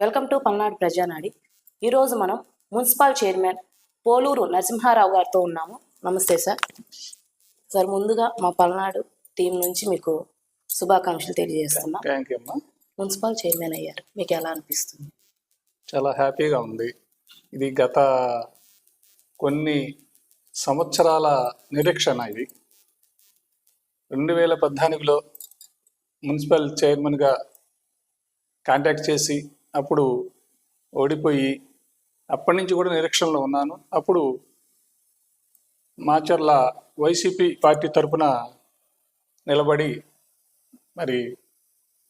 Welcome to Palnadu ప్రజానాడి. ఈరోజు మనం municipal chairman Poluru Narasimha Rao గారితో ఉన్నాము. నమస్తే సార్. సార్ ముందుగా మా పల్నాడు టీం నుంచి మీకు శుభాకాంక్షలు తెలియజేస్తున్నాం. థ్యాంక్ యూ అమ్మా. మున్సిపల్ చైర్మన్ అయ్యారు. మీకు ఎలా అనిపిస్తుంది? చాలా హ్యాపీగా ఉంది. ఇది గత కొన్ని సంవత్సరాల నిరీక్షణ ఇది. రెండు వేల పద్నాలుగులో మున్సిపల్ చైర్మన్గా కాంటాక్ట్ చేసి అప్పుడు ఓడిపోయి అప్పటి నుంచి కూడా నిరీక్షణలో ఉన్నాను. అప్పుడు మాచర్ల వైసీపీ పార్టీ తరపున నిలబడి మరి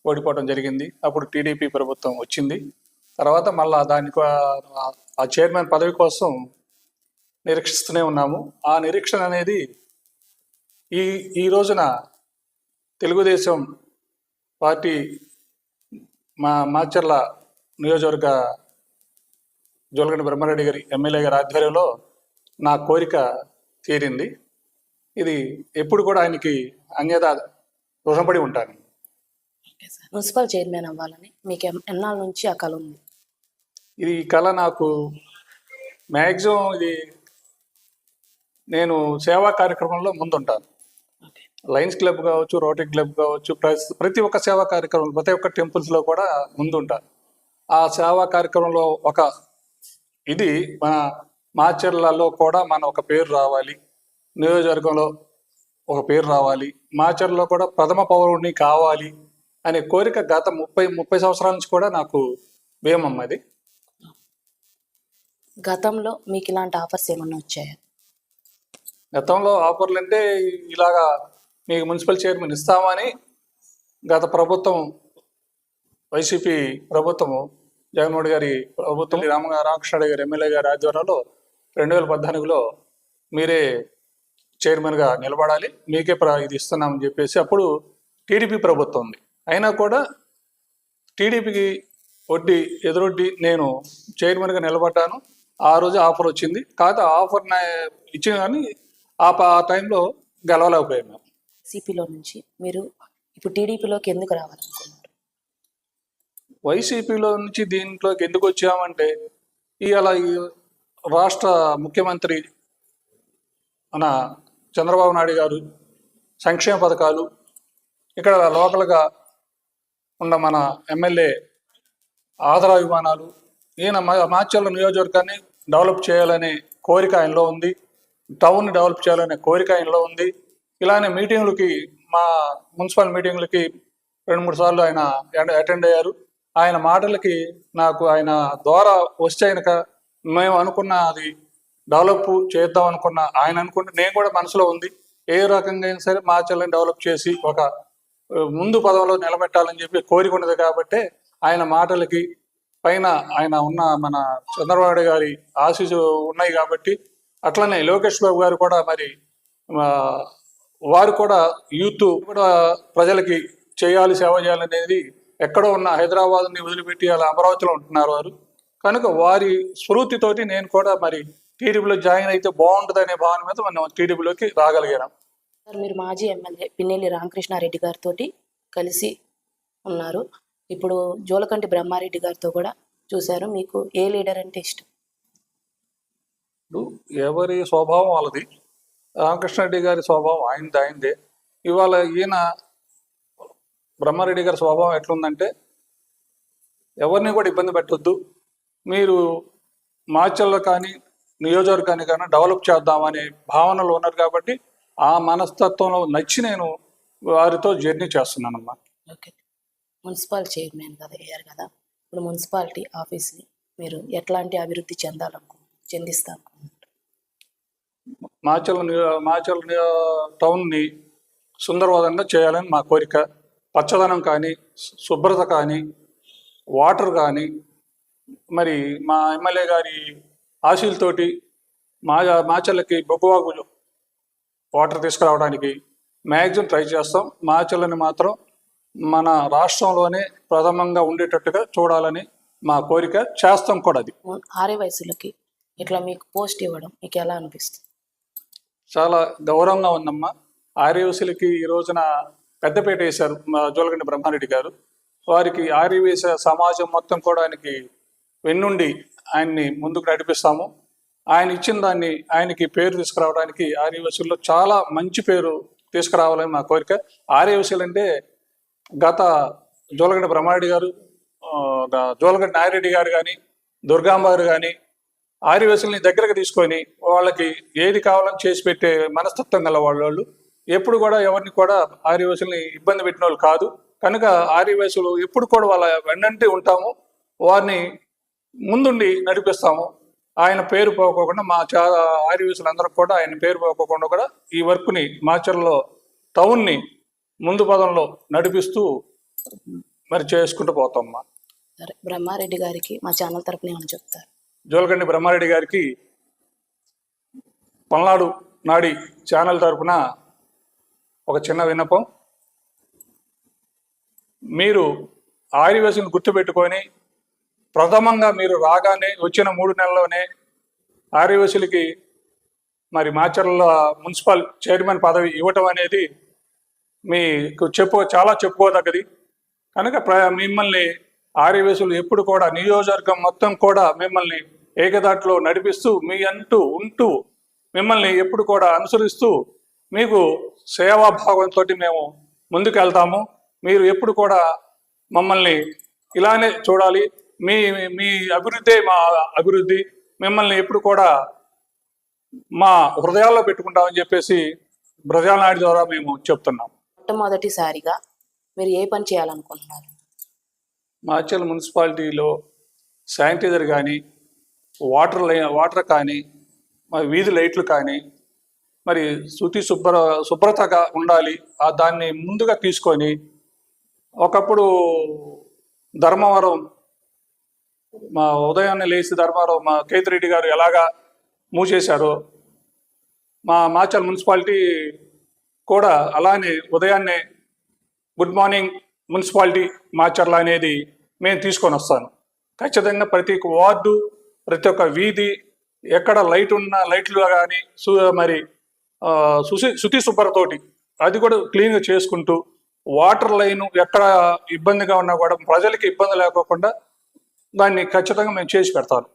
ఓడిపోవడం జరిగింది. అప్పుడు టీడీపీ ప్రభుత్వం వచ్చింది. తర్వాత మళ్ళా దాని ఆ- ఆ చైర్మన్ పదవి కోసం నిరీక్షిస్తూనే ఉన్నాము. ఆ నిరీక్షణ అనేది ఈ ఈ రోజున తెలుగుదేశం పార్టీ మా మాచర్ల నియోజకవర్గ జోలగండి బ్రహ్మారెడ్డి గారి ఎమ్మెల్యే గారి ఆధ్వర్యంలో నా కోరిక తీరింది. ఇది ఎప్పుడు కూడా ఆయనకి అన్యత రుణపడి ఉంటాను. మున్సిపల్ చైర్మన్ అవ్వాలని మీకు ఎన్- ఎన్నాళ్ళ నుంచి ఆ కళ ఉంది? ఇది ఈ కళ నాకు మ్యాక్సిమం ఇది నేను సేవా కార్యక్రమంలో ముందుంటాను. లయన్స్ క్లబ్ కావచ్చు రోటరీ క్లబ్ కావచ్చు ప్రతి ప్రతి ఒక్క సేవా కార్యక్రమం ప్రతి ఒక్క టెంపుల్స్లో కూడా ముందుంటాను. ఆ సేవా కార్యక్రమంలో ఒక ఇది మన మాచర్లలో కూడా మన ఒక పేరు రావాలి. నియోజకవర్గంలో ఒక పేరు రావాలి. మాచర్లలో కూడా ప్రథమ పౌరుడిని కావాలి అనే కోరిక గత ముప్పై ముప్పై సంవత్సరాల నుంచి కూడా నాకు భీమమ్మ అది. గతంలో మీకు ఇలాంటి ఆఫర్స్ ఏమన్నా వచ్చాయా? గతంలో ఆఫర్లు అంటే ఇలాగా మీకు మున్సిపల్ చైర్మన్ ఇస్తామని గత ప్రభుత్వం వైసీపీ ప్రభుత్వము జగన్మోహన్ గారి ప్రభుత్వం రామ రామకృష్ణ గారి ఎమ్మెల్యే గారి ఆధ్వర్యంలో రెండు వేల పద్నాలుగులో మీరే చైర్మన్గా నిలబడాలి. మీకే ప్ర- ఇది ఇస్తున్నామని చెప్పేసి అప్పుడు టీడీపీ ప్రభుత్వం ఉంది. అయినా కూడా టీడీపీకి వడ్డీ ఎదురొడ్డి నేను చైర్మన్గా నిలబడ్డాను. ఆ రోజు ఆఫర్ వచ్చింది. కాకపోతే ఆఫర్ ఇచ్చిన కానీ ఆ టైంలో గెలవలేకపోయాను. సిపిలో నుంచి మీరు ఇప్పుడు టీడీపీలోకి ఎందుకు రావాలనుకున్నారు? వైసీపీలో నుంచి దీంట్లోకి ఎందుకు వచ్చామంటే ఇవాళ ఈ రాష్ట్ర ముఖ్యమంత్రి మన చంద్రబాబు నాయుడు గారు సంక్షేమ పథకాలు ఇక్కడ లోకల్గా ఉన్న మన ఎమ్మెల్యే ఆదరాభిమానాలు ఈయన మా మాచర్ల నియోజకవర్గాన్ని డెవలప్ చేయాలనే కోరిక ఆయనలో ఉంది. టౌన్ని డెవలప్ చేయాలనే కోరిక ఆయనలో ఉంది. ఇలానే మీటింగ్లకి మా మున్సిపల్ మీటింగ్లకి రెండు మూడు సార్లు ఆయన అటెండ్ అయ్యారు. ఆయన మాటలకి నాకు ఆయన ద్వారా వచ్చాయనక మేము అనుకున్న అది డెవలప్ చేద్దాం అనుకున్న ఆయన అనుకుంటే నేను కూడా మనసులో ఉంది. ఏ రకంగా అయినా సరే మా చెల్లని డెవలప్ చేసి ఒక ముందు పదవిలో నిలబెట్టాలని చెప్పి కోరిక ఉన్నది కాబట్టి ఆయన మాటలకి పైన ఆయన ఉన్న మన చంద్రబాబు గారి ఆశీస్సు ఉన్నాయి కాబట్టి అట్లనే లోకేష్ బాబు గారు కూడా మరి వారు కూడా యూత్ కూడా ప్రజలకి చేయాలి సేవ చేయాలనేది ఎక్కడో ఉన్న హైదరాబాద్ని వదిలిపెట్టి అలా అమరావతిలో ఉంటున్నారు వారు. కనుక వారి స్ఫూర్తితోటి నేను కూడా మరి టీడీపీలో జాయిన్ అయితే బాగుంటుంది అనే భావన మీద మనం టీడీపీలోకి రాగలిగాను సార్ మీరు మాజీ ఎమ్మెల్యే పిన్నెల్లి రామకృష్ణారెడ్డి గారితో కలిసి ఉన్నారు. ఇప్పుడు జోలకంటి బ్రహ్మారెడ్డి గారితో కూడా చూశారు. మీకు ఏ లీడర్ అంటే ఇష్టం? ఇప్పుడు ఎవరి స్వభావం వాళ్ళది. రామకృష్ణారెడ్డి గారి స్వభావం ఆయనది ఆయనదే. ఇవాళ ఈయన బ్రహ్మారెడ్డి గారి స్వభావం ఎట్లుందంటే ఎవరిని కూడా ఇబ్బంది పెట్టొద్దు. మీరు మాచల్లో కానీ నియోజకవర్గాన్ని కానీ డెవలప్ చేద్దామనే భావనలో ఉన్నారు కాబట్టి ఆ మనస్తత్వంలో నచ్చి నేను వారితో జర్నీ చేస్తున్నానమ్మా. ఓకే. మున్సిపల్ చైర్మన్ కదా అయ్యారు కదా. ఇప్పుడు మున్సిపాలిటీ ఆఫీస్ని మీరు ఎట్లాంటి అభివృద్ధి చెందాలనుకుంటున్నారు చెందిస్తా అనుకుంటున్నారు మాచల్ మాచల్ టౌన్ని సుందరవాదంగా చేయాలని మా కోరిక. పచ్చదనం కానీ శుభ్రత కానీ వాటర్ కానీ మరి మా ఎమ్మెల్యే గారి ఆశీలతోటి మా మాచల్లకి బొగ్గువాగు వాటర్ తీసుకురావడానికి మ్యాక్సిమం ట్రై చేస్తాం. మాచల్లని మాత్రం మన రాష్ట్రంలోనే ప్రథమంగా ఉండేటట్టుగా చూడాలని మా కోరిక చేస్తాం కూడా అది. ఆరే వయసులకి ఇట్లా మీకు పోస్ట్ ఇవ్వడం మీకు ఎలా అనిపిస్తుంది? చాలా గౌరవంగా ఉందమ్మా. ఆర్యవసులకి ఈ రోజున పెద్దపేట వేశారు జోలగండి బ్రహ్మారెడ్డి గారు. వారికి ఆర్యవేశ సమాజం మొత్తం కూడా ఆయనకి వెన్నుండి ఆయన్ని ముందుకు నడిపిస్తాము. ఆయన ఇచ్చిన దాన్ని ఆయనకి పేరు తీసుకురావడానికి ఆర్యవశుల్లో చాలా మంచి పేరు తీసుకురావాలని మా కోరిక. ఆర్యవశులు అంటే గత జోలగడ్డ బ్రహ్మారెడ్డి గారు జోలగడ్డ నాయరెడ్డి గారు కానీ దుర్గాంబ గారు కానీ ఆర్యవశుల్ని దగ్గరకు తీసుకొని వాళ్ళకి ఏది కావాలని చేసి పెట్టే మనస్తత్వం గల వాళ్ళు ఎప్పుడు కూడా ఎవరిని కూడా ఆర్యవశుల్ని ఇబ్బంది పెట్టిన వాళ్ళు కాదు. కనుక ఆర్యవశులు ఎప్పుడు కూడా వాళ్ళ వెన్నంటి ఉంటాము. వారిని ముందుండి నడిపిస్తాము. ఆయన పేరు పోకోకుండా మా చా ఆర్యవశులందరూ కూడా ఆయన పేరు పోకోకుండా కూడా ఈ వర్క్ని మాచర్లో టౌన్ని ముందు పదంలో నడిపిస్తూ మరి చేసుకుంటూ పోతాం మా సరే బ్రహ్మారెడ్డి గారికి మా ఛానల్ తరపున ఏమని చెప్తారు? జోలకండి బ్రహ్మారెడ్డి గారికి పల్నాడు నాడి ఛానల్ తరపున ఒక చిన్న విన్నపం. మీరు ఆర్యవేసుని గుర్తుపెట్టుకొని ప్రథమంగా మీరు రాగానే వచ్చిన మూడు నెలల్లోనే ఆర్యవేసులకి మరి మాచర్ల మున్సిపల్ చైర్మన్ పదవి ఇవ్వటం అనేది మీకు చెప్పు చాలా చెప్పుకోదగ్గది. కనుక ప్ర మిమ్మల్ని ఆర్యవేసులు ఎప్పుడు కూడా నియోజకవర్గం మొత్తం కూడా మిమ్మల్ని ఏకదాటిలో నడిపిస్తూ మీ అంటూ ఉంటూ మిమ్మల్ని ఎప్పుడు కూడా అనుసరిస్తూ మీకు సేవాభావంతో మేము ముందుకు వెళ్తాము మీరు ఎప్పుడు కూడా మమ్మల్ని ఇలానే చూడాలి. మీ మీ అభివృద్ధే మా అభివృద్ధి. మిమ్మల్ని ఎప్పుడు కూడా మా హృదయాల్లో పెట్టుకుంటామని చెప్పేసి ప్రజానాడి ద్వారా మేము చెప్తున్నాం. మొట్టమొదటిసారిగా మీరు ఏ పని చేయాలనుకుంటున్నారు? మాచల్ మున్సిపాలిటీలో శానిటైజర్ కానీ వాటర్ లై వాటర్ కానీ మరి వీధి లైట్లు కానీ మరి శుతి శుభ్ర శుభ్రతగా ఉండాలి. ఆ దాన్ని ముందుగా తీసుకొని ఒకప్పుడు ధర్మవరం మా ఉదయాన్నే లేచి ధర్మవరం మా కేతిరెడ్డి గారు ఎలాగా మూసేశారో మా మాచల్ మున్సిపాలిటీ కూడా అలానే ఉదయాన్నే గుడ్ మార్నింగ్ మున్సిపాలిటీ మాచర్ల అనేది మేము తీసుకొని వస్తాను. ఖచ్చితంగా ప్రతి ఒక్క వార్డు ప్రతి ఒక్క వీధి ఎక్కడ లైట్ ఉన్న లైట్లు కానీ మరి ఆ, శుచి శుచి శుభ్రతోటి అది కూడా క్లీన్గా చేసుకుంటూ వాటర్ లైన్ ఎక్కడ ఇబ్బందిగా ఉన్నా కూడా ప్రజలకి ఇబ్బంది లేకోకుండా దాన్ని ఖచ్చితంగా మేము చేసి పెడతాను.